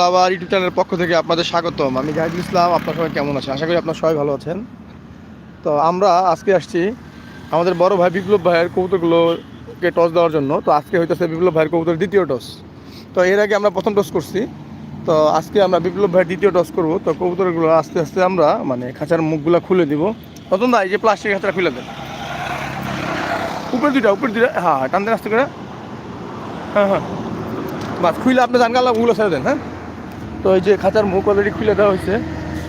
লাভার YouTube চ্যানেলের পক্ষ থেকে আপনাদের স্বাগতম। আমি জাহিদুল ইসলাম, আপনার সবাই কেমন আছেন? আশা করি আপনার সবাই ভালো আছেন। তো আমরা আজকে আসছি আমাদের বড় ভাই বিপ্লব ভাইয়ের কবুতরগুলোকে টস দেওয়ার জন্য। তো আজকে হইতেছে বিপ্লব ভাইয়ের কবুতর দ্বিতীয় টস তো এর আগে আমরা প্রথম টস করছি। তো আজকে আমরা বিপ্লব ভাইয়ের দ্বিতীয় টস করব। তো কবুতরগুলো আস্তে আস্তে আমরা মানে খাঁচার মুখগুলো খুলে দিব। প্রথম দা এই যে প্লাস্টিক খাঁচাটা খুলে দেন। উপরে দুইটা উপরে দুইটা হ্যাঁ টান দেন আস্তে করে। হ্যাঁ হ্যাঁ। বাস খুলে আপনি জানগা ওগুলো ছেড়ে দেন হ্যাঁ? তো ওই যে খাঁচার মুখ অলরেডি খুলে দেওয়া হয়েছে।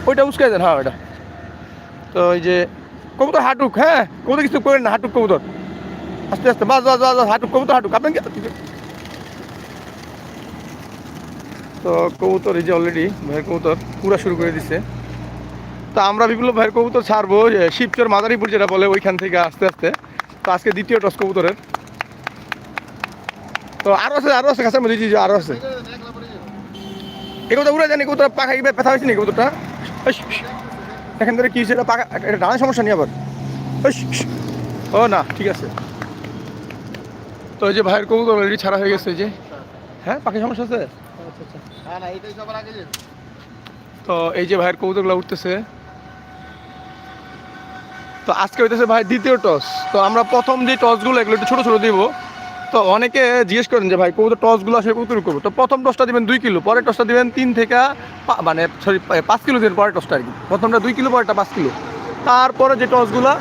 ওইটা উস্কাই দেন হ্যাঁ ওইটা। তো ওই যে কবুতর হাঁটুক হ্যাঁ কবুতর কিছু করেন না, হাঁটুক কবুতর। আস্তে আস্তে, বাস বাস বাস হাঁটুক, কবুতর হাঁটুক, আপনি কি তো কবুতর এই যে অলরেডি ভাইয়ের কবুতর পুরা শুরু করে দিছে। তো আমরা বিপ্লব ভাইয়ের কবুতর ছাড়বো শিবচর মাদারীপুর যেটা বলে, ওইখান থেকে আস্তে আস্তে। তো আজকে দ্বিতীয় টস কবুতরের। তো আরও আছে আরও আছে কাছের মধ্যে আরও আছে। এগুলো উড়ে জানি কবুতর পাখা কি ব্যথা হয়েছে নাকি ইস। এখান থেকে কি এটা পাখা, এটা ডানার সমস্যা নেই আবার। ও না, ঠিক আছে। তো এই যে ভাইয়ের কবুতর অলরেডি ছাড়া হয়ে গেছে, এই যে। হ্যাঁ পাখি সমস্যা আছে? তো এই যে ভাইয়ের কবুতরগুলো উঠতেছে। তো আজকে হইতেছে ভাই দ্বিতীয় টস তো আমরা প্রথম যে টসগুলো এগুলো একটু ছোটো ছোটো দিব। তো অনেকে জিজ্ঞেস করেন যে, ভাই, কবুতর টসগুলো আসলে কবুতর করব? তো প্রথম টসটা দিবেন দুই কিলো, পরের টসটা দিবেন তিন থেকে মানে সরি পাঁচ কিলো দিবেন পরের টসটা আর কি প্রথমটা দুই কিলো, পরেরটা পাঁচ কিলো। তারপরে যে টসগুলো,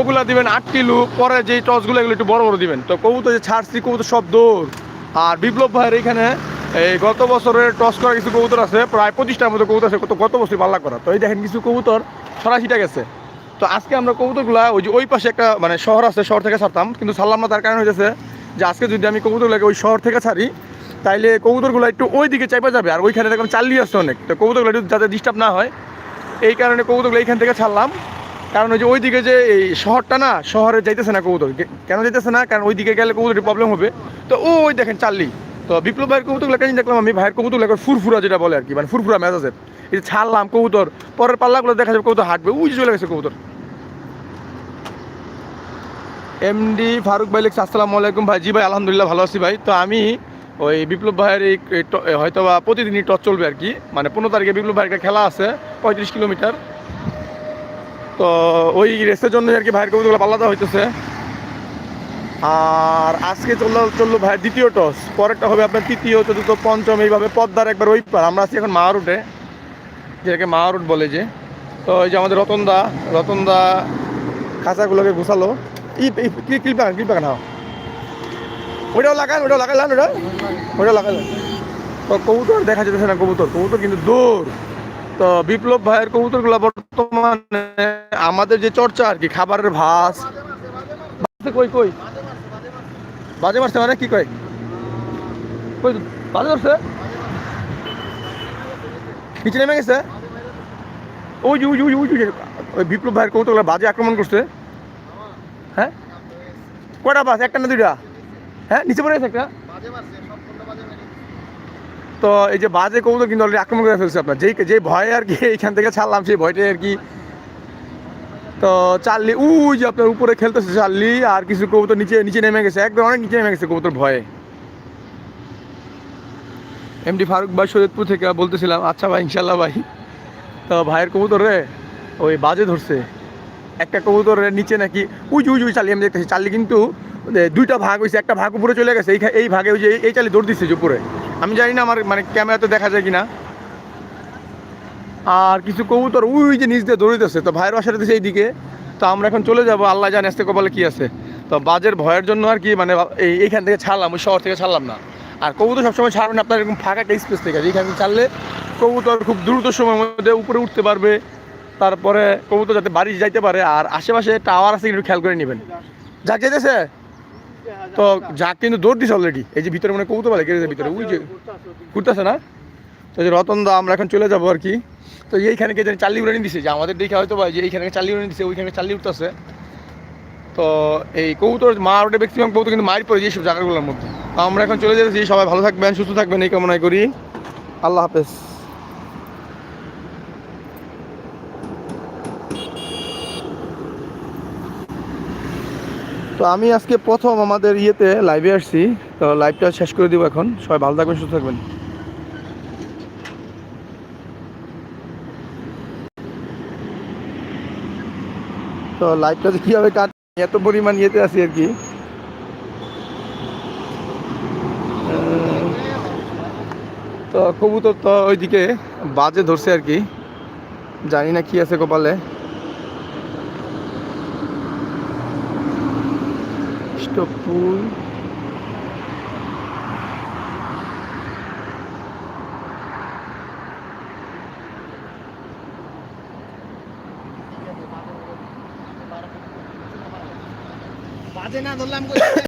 ওগুলা দিবেন আট কিলো, পরে যে টসগুলো, এগুলো একটু বড় বড় দিবেন। তো কবুতর যে ছাড়ছি, কবুতর সব দৌড়। আর বিপ্লব ভাইয়ের এখানে এই গত বছরের টস করা কিছু কবুতর আছে, প্রায় পঁচিশটার মতো কবুতর আছে, কত গত বছর পাল্লা করা। তো এই দেখেন কিছু কবুতর সরাসিটা গেছে। তো আজকে আমরা কবুতরগুলা ওই যে ওই পাশে একটা মানে শহর আছে, শহর থেকে ছাড়তাম। কিন্তু ছাড়লাম না, তার কারণ হয়েছে যে আজকে যদি আমি কবুতরগুলোকে ওই শহর থেকে ছাড়ি, তাইলে কবুতরগুলো একটু ওই দিকে চাইপা যাবে। আর ওইখানে দেখলাম চালিয়ে আসছে অনেক। তো কবুতরগুলো একটু যাতে ডিস্টার্ব না হয়, এই কারণে কবুতরগুলো এইখান থেকে ছাড়লাম। কারণ ওই যে ওই দিকে যে এই শহরটা না, শহরে যাইতেছে না কবুতর। কেন যাইতেছে না? কারণ ওই দিকে গেলে কবুতরের প্রবলেম হবে। তো ওই দেখেন চাললি। তো বিপ্লব ভাইয়ের কবুতরগুলো কেন দেখলাম আমি। ভাইয়ের কবুতরগুলো ফুরফুরা যেটা বলে আর কি মানে ফুরফুরা মেজাজের। এই ছাড়লাম কবুতর, পরের পাল্লাগুলো দেখা যাবে কবুতর হাঁটবে। উই চলে গেছে কবুতর। এমডি ফারুক ভাই লিখছে, আসসালামু আলাইকুম ভাই। জি ভাই, আলহামদুলিল্লাহ ভালো আছি ভাই। তো আমি ওই বিপ্লব ভাইয়ের এই হয়তো বা প্রতিদিনই টচ চলবে আর কি। মানে পনেরো তারিখে বিপ্লব ভাইয়ের একটা খেলা আছে, পঁয়ত্রিশ কিলোমিটার। তো ওই রেসের জন্য আর কি ভাইয়ের কবুতরগুলো পাল্লা দেওয়া হইতেছে। আর আজকে চলল চলল ভাইয়ের দ্বিতীয় টস। পরেরটা হবে আপনার তৃতীয়, চতুর্থ, পঞ্চম, এইভাবে পদ্মার একবার ওই পার। আমরা আছি এখন মা রুটে যেটাকে মা রুট বলে যে। তো এই যে আমাদের রতনদা রতনদা খাঁচাগুলোকে ঘুষালো ক্লিপ লাগান ক্লিপ লাগান হ্যাঁ ওইটাও লাগান ওইটাও লাগাইলাম ওটা ওইটাও লাগাইলাম তো কবুতর দেখা যেতেছে না কবুতর কবুতর কিন্তু দৌড় তো বিপ্লব ভাইয়ের কবুতরগুলো বর্তমানে আমাদের যে চর্চা আর কি খাবারের ভাস কই কই বাজে মারছে মানে কি কয় কই বাজে মারছে নিচে নেমে গেছে ওই যে, ওই ওই ওই বিপ্লব ভাইয়ের কবুতরগুলো বাজে আক্রমণ করছে হ্যাঁ? কয়টা বাস? একটা না দুইটা? হ্যাঁ নিচে পড়ে গেছে একটা? তো এই যে বাজে কবুতর কিন্তু অলরেডি আক্রমণ করে ফেলছে আপনার। যেই যে ভয়ে আর কি এইখান থেকে ছাড়লাম, সেই ভয়টাই আর কি। তো চার্লি উই যে আপনার উপরে খেলতেছে চার্লি আর কিছু কবুতর নিচে নিচে নেমে গেছে। একদম অনেক নিচে নেমে গেছে কবুতর ভয়ে। এমডি ফারুক ভাই সৈয়দপুর থেকে বলতেছিলাম আচ্ছা ভাই ইনশাল্লাহ ভাই। তো ভাইয়ের কবুতর রে, ওই বাজে ধরছে। একটা কবুতরের নিচে নাকি উই উই চালি আমি দেখতেছি। চার্লি কিন্তু দুইটা ভাগ হয়েছে একটা ভাগ উপরে চলে গেছে, এই এই ভাগে ওই যে, এই- চালি দৌড় দিচ্ছে উপরে। আমি জানি না আমার মানে ক্যামেরাতে দেখা যায় কিনা। আর কিছু কবুতর উই যে নিচ দিয়ে দৌড়িতেছে তো ভাইয়ের বাসাটা দিচ্ছে এইদিকে। তো আমরা এখন চলে যাব, আল্লাহ জানে আজকে কপালে কি আছে। তো বাজের ভয়ের জন্য আর কি মানে এই, এইখান থেকে ছাড়লাম, ওই শহর থেকে ছাড়লাম না। আর কবুতর সবসময় ছাড়বেন আপনার এরকম ফাঁকা একটা স্পেস থেকে এইখান থেকে ছাড়লে কবুতর খুব দ্রুত সময়ের মধ্যে উপরে উঠতে পারবে। তারপরে কবুতর যাতে বাড়ি যাইতে পারে, আর আশেপাশে টাওয়ার আছে একটু খেয়াল করে নেবেন। যাক যেতেছে? তো যাক কিন্তু দৌড় দিছে অলরেডি এই যে ভিতরে মানে কবুতর বলে গেছে ভিতরে। উই যে ঘুরতেছে না? তো যে রতন দা, আমরা এখন চলে যাব আর কি। তো এইখানে কে জানি চাল্লি উড়ানি দিছে। যে আমাদের দেখে হয়তো বা যে এইখানে চাল্লি উড়ানি দিছে, ওইখানে চাল্লি উঠতেছে। তো এই কবুতর মা ওটা ম্যাক্সিমাম কবুতর কিন্তু মারি পড়ে যেসব জায়গাগুলোর মধ্যে। তো আমরা এখন চলে যেতেছি সবাই ভালো থাকবেন, সুস্থ থাকবেন, এই কামনাই করি। আল্লাহ হাফেজ। তো আমি আজকে প্রথম আমাদের ইয়েতে লাইভে আসছি। তো লাইভটা শেষ করে দিব এখন। সবাই ভালো থাকবেন, সুস্থ থাকবেন। তো লাইভটা যে কীভাবে কাট এত পরিমাণ ইয়েতে আছি আর কি। তো কবুতর তো ওইদিকে বাজে ধরছে আর কি। জানি না কি আছে কপালে। স্টপ পুল বাজে না ধরলাম কই